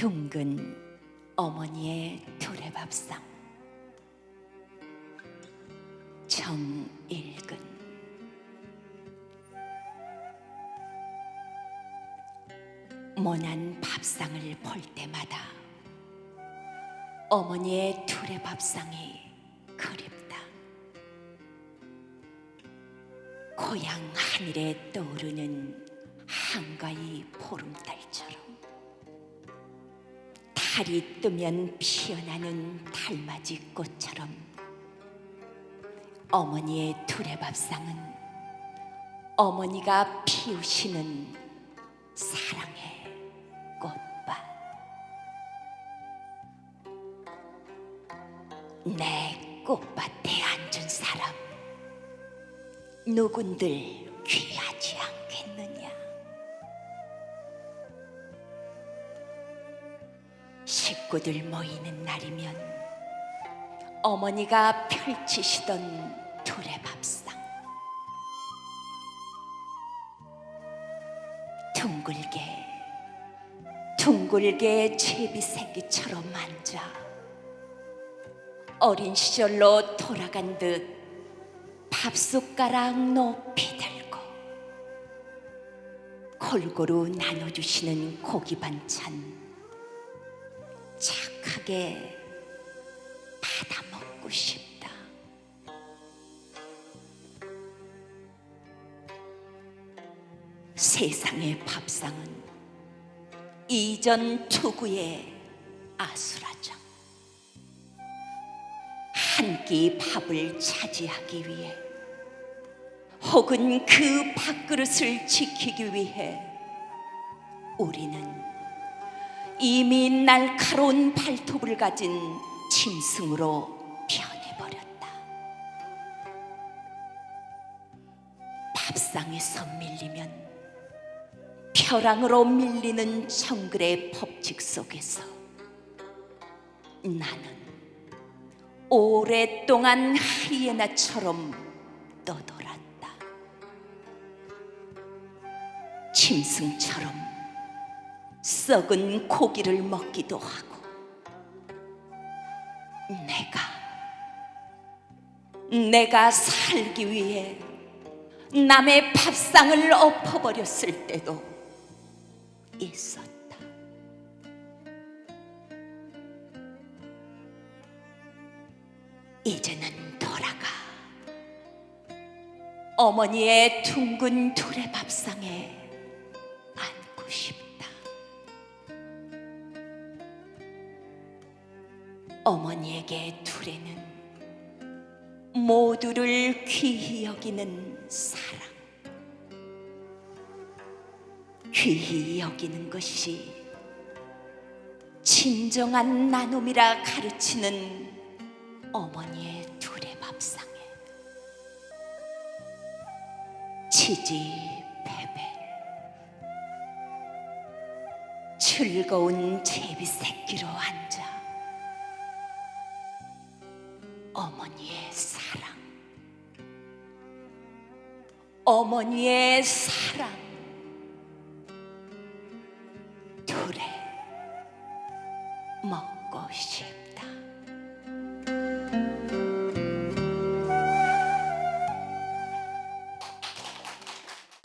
둥근 어머니의 두레밥상. 정일근. 모난 밥상을 볼 때마다 어머니의 두레밥상이 그립다. 고향 하늘에 떠오르는 한가위 보름달처럼 달이 뜨면 피어나는 달맞이 꽃처럼. 어머니의 두레밥상은 어머니가 피우시는 사랑의 꽃밭. 내 꽃밭에 앉은 사람 누군들 귀하지 않겠 식구들 모이는 날이면 어머니가 펼치시던 두레밥상. 둥글게 둥글게 제비새끼처럼 앉아 어린 시절로 돌아간 듯 밥숟가락 높이 들고 골고루 나눠주시는 고기 반찬 착하게 받아 먹고 싶다. 세상의 밥상은 이전 투구의 아수라장. 한 끼 밥을 차지하기 위해 혹은 그 밥그릇을 지키기 위해 우리는 이미 날카로운 발톱을 가진 짐승으로 변해버렸다. 밥상에서 밀리면 벼랑으로 밀리는 정글의 법칙 속에서 나는 오랫동안 하이에나처럼 떠돌았다. 짐승처럼 썩은 고기를 먹기도 하고 내가 내가 살기 위해 남의 밥상을 엎어버렸을 때도 있었다. 이제는 돌아가 어머니의 둥근 두레밥상에 앉고 싶다. 어머니에게 두레는 모두를 귀히 여기는 사랑. 귀히 여기는 것이 진정한 나눔이라 가르치는 어머니의 두레밥상에. 지지배배. 즐거운 제비 새끼로 앉아 어머니의 사랑 어머니의 사랑 두레 먹고 싶다.